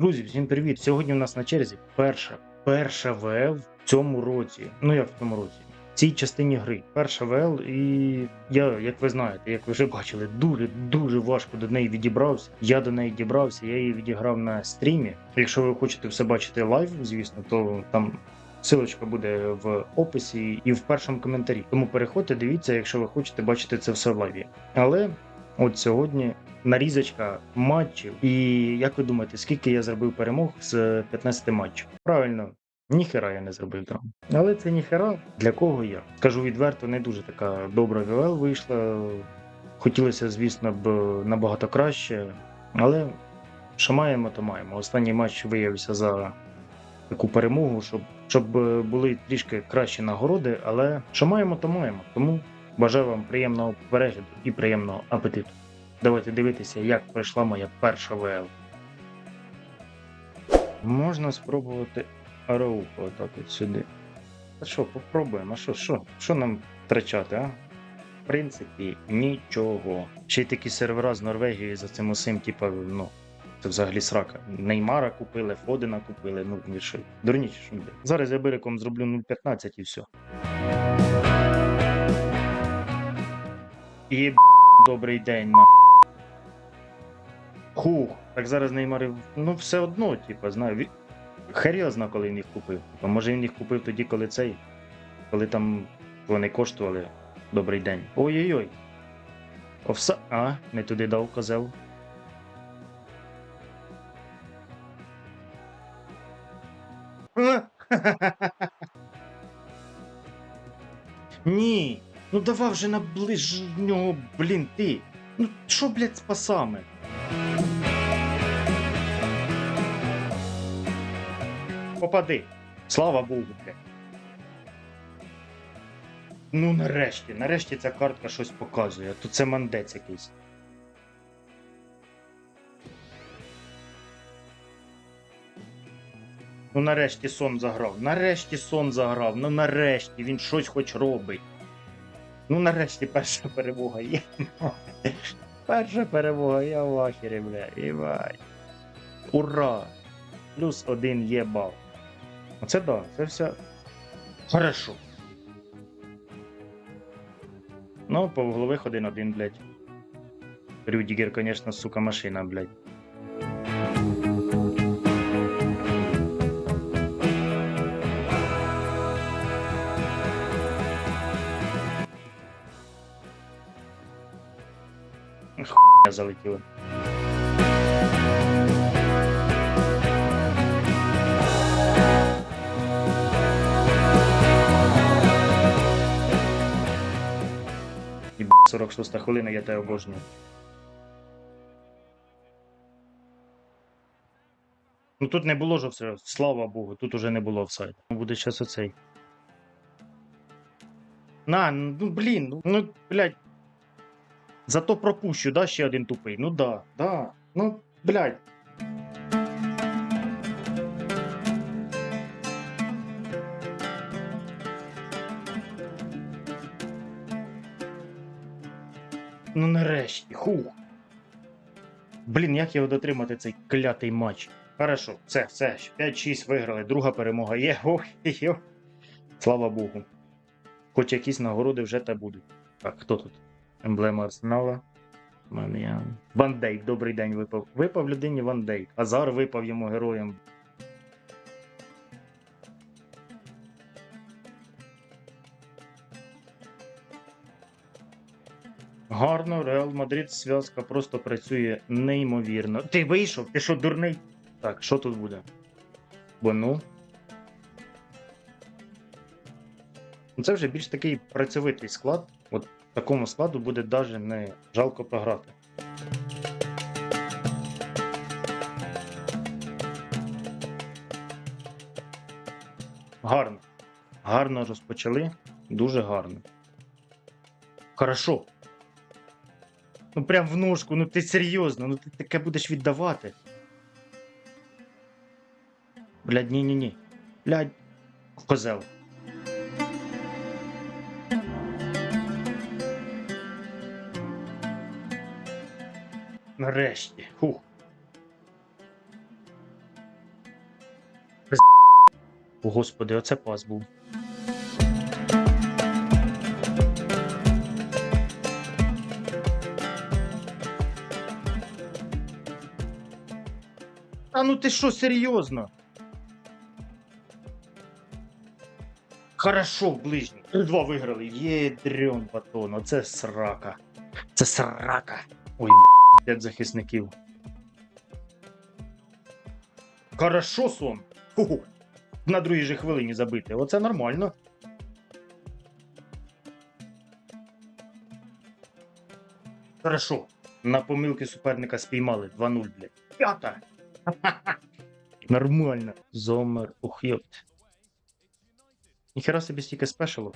Друзі, всім привіт! Сьогодні у нас на черзі перша, перша ВЛ в цьому році. Ну як в цьому році? В цій частині гри. Перша ВЛ, і я, як ви знаєте, як ви вже бачили, дуже дуже важко до неї відібрався. Я до неї дібрався, я її відіграв на стрімі. Якщо ви хочете все бачити лайв, звісно, то там. Силочка буде в описі і в першому коментарі. Тому переходьте, дивіться, якщо ви хочете бачити це все в лайві. Але от сьогодні нарізочка матчів. І як ви думаєте, скільки я зробив перемог з 15 матчів? Правильно, ніхера я не зробив там. Але це ніхера для кого я? Скажу відверто, не дуже така добра ВЛ вийшла. Хотілося, звісно, б набагато краще, але що маємо, то маємо. Останній матч виявився за таку перемогу, щоб, щоб е, були трішки кращі нагороди, але що маємо, то маємо. Тому бажаю вам приємного перегляду і приємного апетиту. Давайте дивитися, як пройшла моя перша ВЛ. Можна спробувати Арауху отак от сюди. А що, попробуємо, а що, що? Що нам втрачати, а? В принципі, нічого. Ще й такі сервера з Норвегії за цим усім, типа, ну, це взагалі срака. Неймара купили, Фодена купили, ну, що, дурні чи що буде. Зараз я бириком зроблю 0.15 і все. І добрий день на. Хух, так зараз Неймар, ну все одно, типа, знаю. ві- Хер зна, коли він їх купив. Типа, може він їх купив тоді, коли цей, коли там вони коштували. Добрий день. Ой-ой-ой. Овса. А, не туди дав козел. Ні. Ну давай вже на ближнього, блін, ти. Ну що, блядь, з пасами? Попади. Слава Богу. Ну нарешті, нарешті ця картка щось показує, то це мандець якийсь. Ну нарешті сон заграв. Нарешті сон заграв. Ну нарешті він щось хоч робить. Ну нарешті перша перемога є. Перша перемога, я в ахері, бля, Івай. Ура! Плюс один є бал. Оце да, це все хорошо. Ну, по вуглових один-один, блядь. Рюдігер, конечно, сука, машина, блядь. Хуйня залетіла. І 46 хвилина, я тебе обожнюю. Ну тут не було ж все, слава Богу, тут уже не було офсайду. Буде зараз оцей. На, ну блін, ну, ну блядь. Зато пропущу, да, ще один тупий. Ну да, да. Ну, блядь. Ну нарешті, хух. Блін, як його дотримати цей клятий матч? Хорошо, все, все, 5-6 виграли, друга перемога є. Ох, йо. Слава Богу. Хоч якісь нагороди вже та будуть. Так, хто тут? Емблема Арсенала. Я. Ван Дейк, добрий день випав. Випав людині Ван Дейк. Азар випав йому героєм. Гарно, Реал Мадрид зв'язка просто працює неймовірно. Ти вийшов? Ти що, дурний? Так, що тут буде? Бону. Ну, Це вже більш такий працьовитий склад. От такому складу буде навіть не жалко програти. Гарно. Гарно розпочали. Дуже гарно. Хорошо. Ну прям в ножку, ну ти серйозно, ну ти таке будеш віддавати. Блядь, ні-ні-ні. Блядь, козел. Нарешті. Фух. О, господи, оце пас був. А ну ти що, серйозно? Хорошо, ближній. Два виграли. Єдрьон батон. Оце срака. Це срака. Ой, п'ять захисників. Хорошо, сон. Ху-ху. На другій же хвилині забити. Оце нормально. Хорошо. На помилки суперника спіймали 2-0, блядь. П'ята. Нормально. Зомер ухйопт. Ніхера собі стільки спешилу.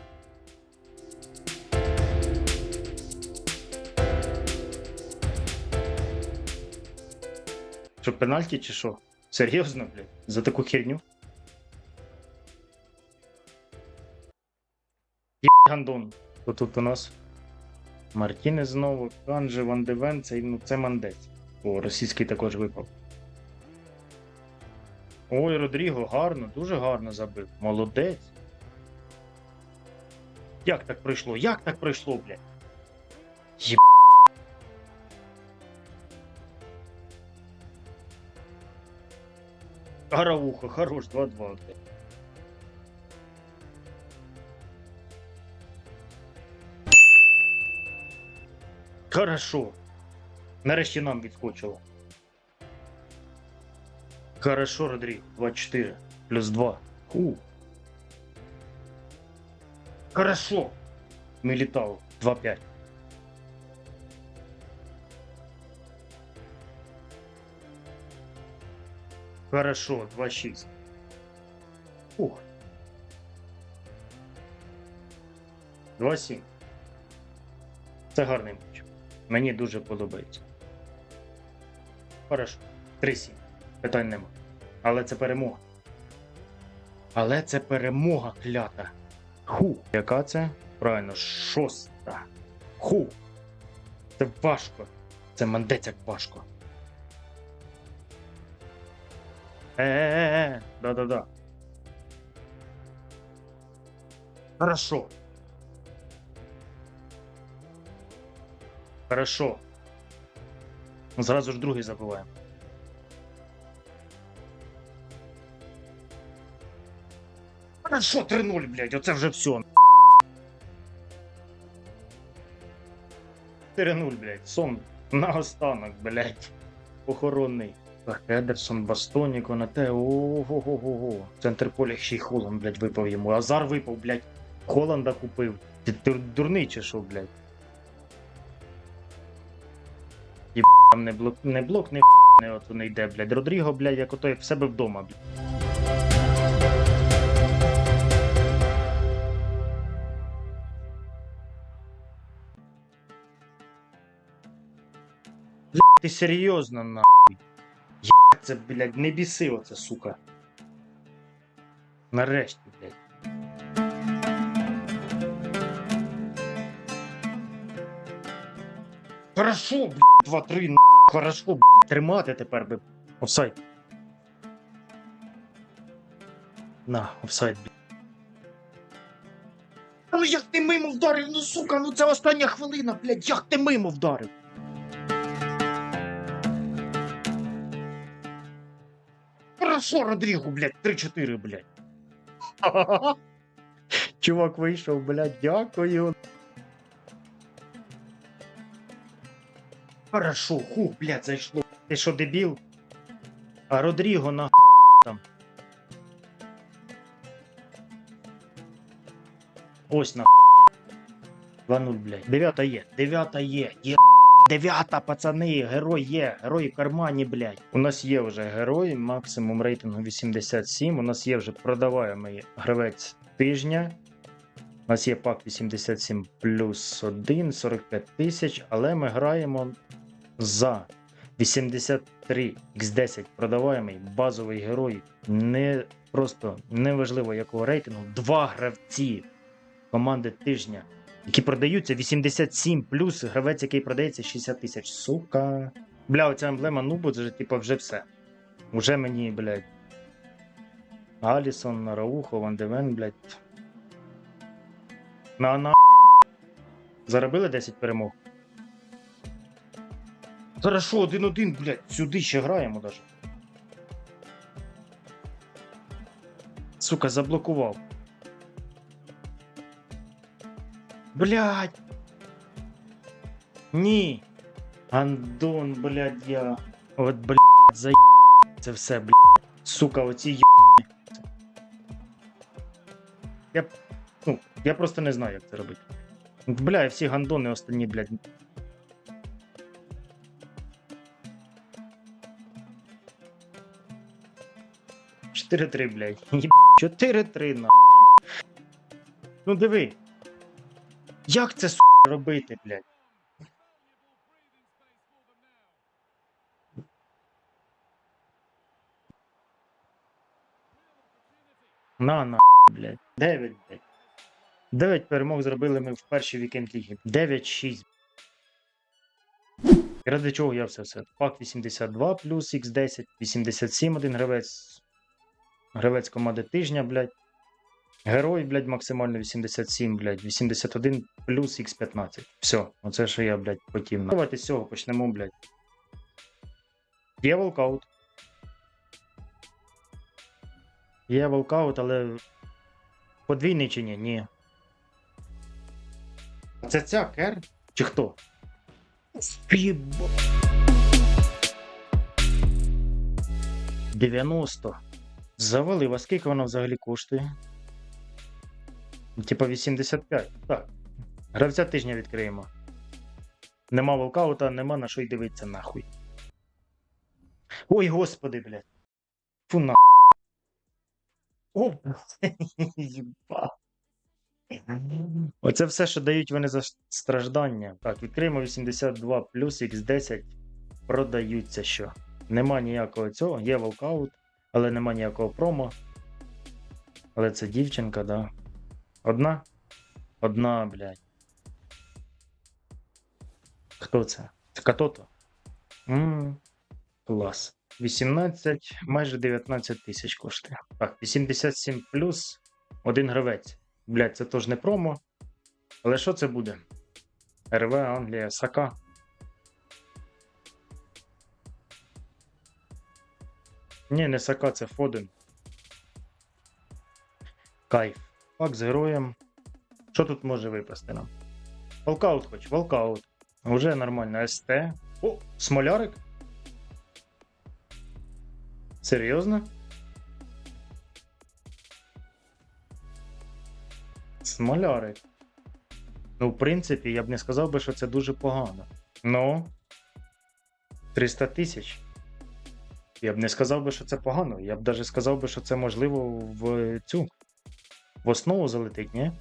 Що, пенальті чи що? Серйозно, блядь? За таку херню? Є гандон. Хто тут у нас? Мартінес знову, Канже, Ван Девен, це, ну, це мандець. О, російський також випав. Ой, Родріго, гарно, дуже гарно забив. Молодець. Як так пройшло? Як так пройшло, блядь? Єб... Гарауха, хорош, 2-2. блядь. Хорошо. Нарешті нам відскочило. Хорошо, Родріго. 2-4. Плюс 2. Ху. Хорошо. Милітау. 2-5. Хорошо, 2-6. Ух. 2-7. Це гарний матч. Мені дуже подобається. Хорошо. 3-7. Питань нема. Але це перемога. Але це перемога клята. Ху. Яка це? Правильно, шоста. Ху. Це важко. Це мандець як важко. Е-е-е. Да-да-да. Хорошо. Хорошо. Зразу ж другий забуваємо. Хорошо, 3-0, блядь, оце вже все. 4-0, блядь, сон на останок, блядь. Охоронний. Так, Едерсон, Бастоні, Конате, ого-го-го-го. Центр поля ще й Холланд, блядь, випав йому. Азар випав, блядь. Холланда купив. Ти, ти дурний чи що, блядь? Єб, там не блок, не блок, не не от не йде, блядь. Родріго, блядь, як ото в себе вдома, блядь. Блядь, Ти серйозно, нахуй? Це, блядь, не біси оце, сука. Нарешті, блядь. Хорошо, блядь, 2-3, нахуй. Хорошо, блядь, тримати тепер би. Офсайд. На, офсайд, блядь. Ну як ти мимо вдарив, ну сука, ну це остання хвилина, блядь, як ти мимо вдарив? Хорошо, Родрігу, блядь, 3-4, блядь. Чувак вийшов, блядь, дякую. Хорошо, хух, блядь, зайшло. Ти що, дебіл? А Родріго на там. Ось на 2-0, блядь. Дев'ята є, дев'ята є, є. Дев'ята, пацани, герой є, герой в кармані, блядь. У нас є вже герой, максимум рейтингу 87. У нас є вже продаваємий гравець тижня. У нас є пак 87 плюс 1, 45 тисяч, але ми граємо за 83 x10 продаваємий базовий герой. Не просто неважливо якого рейтингу. Два гравці команди тижня, які продаються 87 плюс гравець, який продається 60 тисяч. Сука. Бля, оця емблема нубу, це типу вже все. Уже мені, блядь. Алісон, Нараухо, Ван Девен, блядь. На на. Заробили 10 перемог. Хорошо, один-один, блядь, сюди ще граємо даже. Сука, заблокував. Блядь. Ні. Андон, блядь, я. От, блядь, за це все, блядь. Сука, оці й. Я. Ну, я просто не знаю, як це робити. Бля, і всі гандони останні, блядь. Чотири-три, блядь. Єб... Чотири-три, на. Ну диви. Як це, сука, робити, блядь? На, на, блядь. Дев'ять, блядь. Дев'ять перемог зробили ми в першій вікенд ліги. 9-6. І Ради чого я все все? Пак 82 плюс Х10, 87 один гравець. Гравець команди тижня, блядь. Герой, блядь, максимально 87, блядь, 81 плюс Х15. Все, оце що я, блядь, хотів. Давайте з цього почнемо, блядь. Є волкаут. Є волкаут, але подвійний чи ні? Ні. Це ця кер? Чи хто? Спіба. 90. Завалив, а скільки вона взагалі коштує? Типа 85. Так. Гравця тижня відкриємо. Нема волкаута, нема на що й дивитися нахуй. Ой, господи, блядь. Фу на. О, їба. Оце все, що дають вони за страждання. Так, відкриємо 82 плюс Х10. Продаються що. Нема ніякого цього, є волкаут, але нема ніякого промо. Але це дівчинка, да. Одна? Одна, блядь. Хто це? Це Катото? Клас. 18, майже 19 тисяч коштує. Так, 87 плюс один гравець. Блядь, це теж не промо. Але що це буде? РВ, Англія, Сака. Ні, не Сака, це Фоден. Кайф. Пак з героєм. Що тут може випасти нам? Волкаут хоч, волкаут. Уже нормально. СТ. О, смолярик. Серйозно? Смолярик. Ну, в принципі, я б не сказав би, що це дуже погано. Ну. 300 тисяч. Я б не сказав би, що це погано. Я б навіть сказав би, що це можливо в цю. В основу залетить, ні?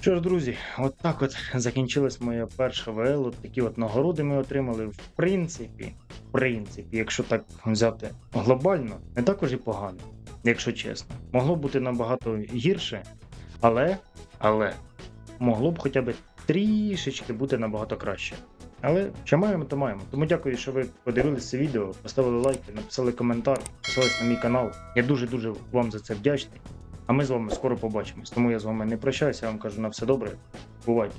Що ж, друзі, от так от закінчилась моя перша ВЛ. От такі от нагороди ми отримали. В принципі, в принципі, якщо так взяти глобально, не також і погано, якщо чесно. Могло бути набагато гірше, але, але могло б хоча б трішечки бути набагато краще. Але що маємо, то маємо. Тому дякую, що ви подивилися відео, поставили лайки, написали коментар, підписались на мій канал. Я дуже-дуже вам за це вдячний. А ми з вами скоро побачимось. Тому я з вами не прощаюся, я вам кажу на все добре. Бувайте.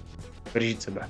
Бережіть себе.